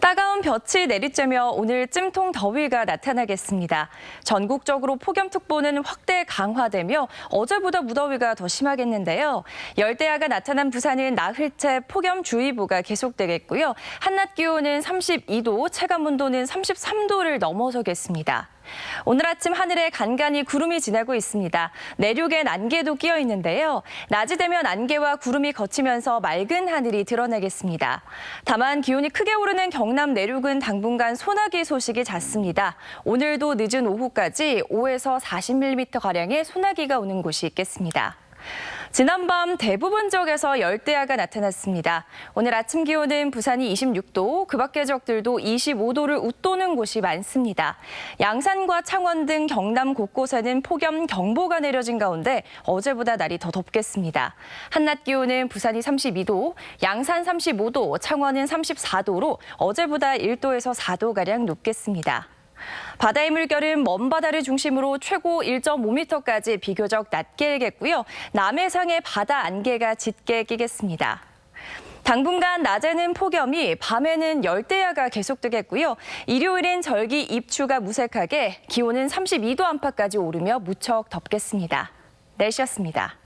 따가운 볕이 내리쬐며 오늘 찜통 더위가 나타나겠습니다. 전국적으로 폭염특보는 확대 강화되며 어제보다 무더위가 더 심하겠는데요. 열대야가 나타난 부산은 나흘째 폭염주의보가 계속되겠고요. 한낮 기온은 32도, 체감 온도는 33도를 넘어서겠습니다. 오늘 아침 하늘에 간간히 구름이 지나고 있습니다. 내륙엔 안개도 끼어 있는데요. 낮이 되면 안개와 구름이 걷히면서 맑은 하늘이 드러나겠습니다. 다만 기온이 크게 오르는 경남 내륙은 당분간 소나기 소식이 잦습니다. 오늘도 늦은 오후까지 5에서 40mm 가량의 소나기가 오는 곳이 있겠습니다. 지난밤 대부분 지역에서 열대야가 나타났습니다. 오늘 아침 기온은 부산이 26도, 그 밖의 지역들도 25도를 웃도는 곳이 많습니다. 양산과 창원 등 경남 곳곳에는 폭염 경보가 내려진 가운데 어제보다 날이 더 덥겠습니다. 한낮 기온은 부산이 32도, 양산 35도, 창원은 34도로 어제보다 1도에서 4도가량 높겠습니다. 바다의 물결은 먼 바다를 중심으로 최고 1.5m까지 비교적 낮게 일겠고요. 남해상의 바다 안개가 짙게 끼겠습니다. 당분간 낮에는 폭염이, 밤에는 열대야가 계속되겠고요. 일요일엔 절기 입추가 무색하게 기온은 32도 안팎까지 오르며 무척 덥겠습니다. 날씨였습니다.